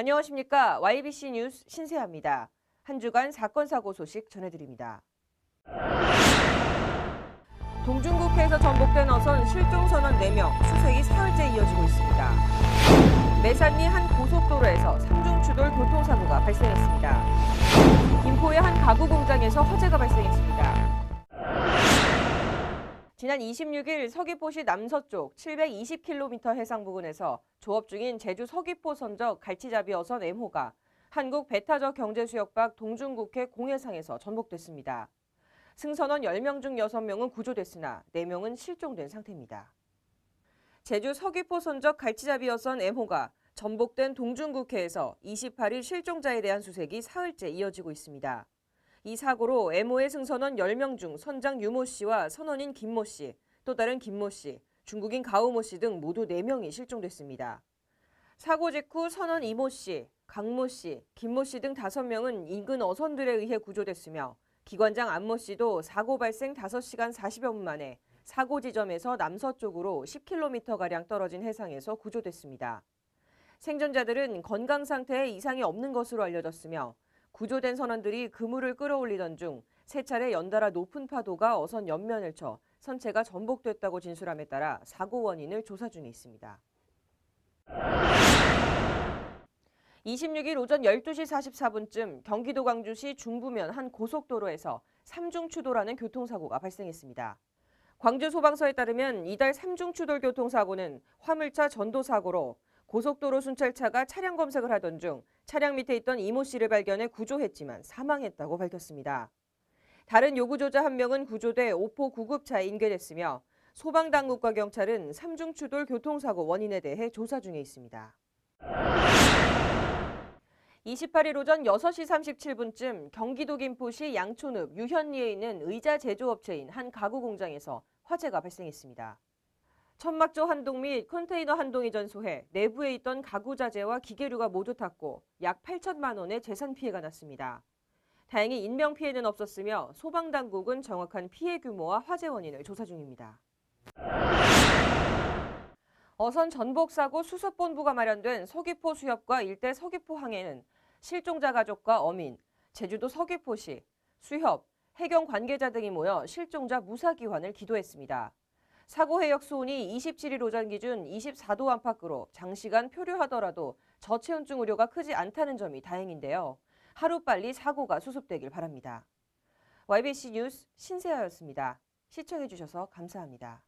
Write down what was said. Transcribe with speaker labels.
Speaker 1: 안녕하십니까. YBC 뉴스 신세아입니다. 한 주간 사건 사고 소식 전해드립니다. 동중국해에서 전복된 어선 실종 선원 4명 수색이 사흘째 이어지고 있습니다. 매산리 한 고속도로에서 삼중 추돌 교통사고가 발생했습니다. 김포의 한 가구 공장에서 화재가 발생했습니다. 지난 26일 서귀포시 남서쪽 720km 해상 부근에서 조업 중인 제주 서귀포 선적 갈치잡이 어선 M호가 한국 배타적 경제수역박 동중국해 공해상에서 전복됐습니다. 승선원 10명 중 6명은 구조됐으나 4명은 실종된 상태입니다. 제주 서귀포 선적 갈치잡이 어선 M호가 전복된 동중국해에서 28일 실종자에 대한 수색이 사흘째 이어지고 있습니다. 이 사고로 M호의 승선원 10명 중 선장 유모 씨와 선원인 김모 씨, 또 다른 김모 씨, 중국인 가우모 씨 등 모두 4명이 실종됐습니다. 사고 직후 선원 이모 씨, 강모 씨, 김모 씨 등 5명은 인근 어선들에 의해 구조됐으며 기관장 안모 씨도 사고 발생 5시간 40여 분 만에 사고 지점에서 남서쪽으로 10km가량 떨어진 해상에서 구조됐습니다. 생존자들은 건강 상태에 이상이 없는 것으로 알려졌으며 구조된 선원들이 그물을 끌어올리던 중 세 차례 연달아 높은 파도가 어선 옆면을 쳐 선체가 전복됐다고 진술함에 따라 사고 원인을 조사 중에 있습니다. 26일 오전 12시 44분쯤 경기도 광주시 중부면 한 고속도로에서 삼중추돌하는 교통사고가 발생했습니다. 광주 소방서에 따르면 이달 삼중추돌 교통사고는 화물차 전도사고로 고속도로 순찰차가 차량 검색을 하던 중 차량 밑에 있던 이모 씨를 발견해 구조했지만 사망했다고 밝혔습니다. 다른 요구조자 한 명은 구조돼 오포 구급차에 인계됐으며 소방당국과 경찰은 삼중 추돌 교통사고 원인에 대해 조사 중에 있습니다. 28일 오전 6시 37분쯤 경기도 김포시 양촌읍 유현리에 있는 의자 제조업체인 한 가구 공장에서 화재가 발생했습니다. 천막조 한 동 및 컨테이너 한 동이 전소해 내부에 있던 가구 자재와 기계류가 모두 탔고 약 8천만 원의 재산 피해가 났습니다. 다행히 인명 피해는 없었으며 소방 당국은 정확한 피해 규모와 화재 원인을 조사 중입니다. 어선 전복 사고 수습 본부가 마련된 서귀포 수협과 일대 서귀포 항에는 실종자 가족과 어민, 제주도 서귀포시, 수협, 해경 관계자 등이 모여 실종자 무사 귀환을 기도했습니다. 사고 해역 수온이 27일 오전 기준 24도 안팎으로 장시간 표류하더라도 저체온증 우려가 크지 않다는 점이 다행인데요. 하루빨리 사고가 수습되길 바랍니다. YBC 뉴스 신세아였습니다. 시청해주셔서 감사합니다.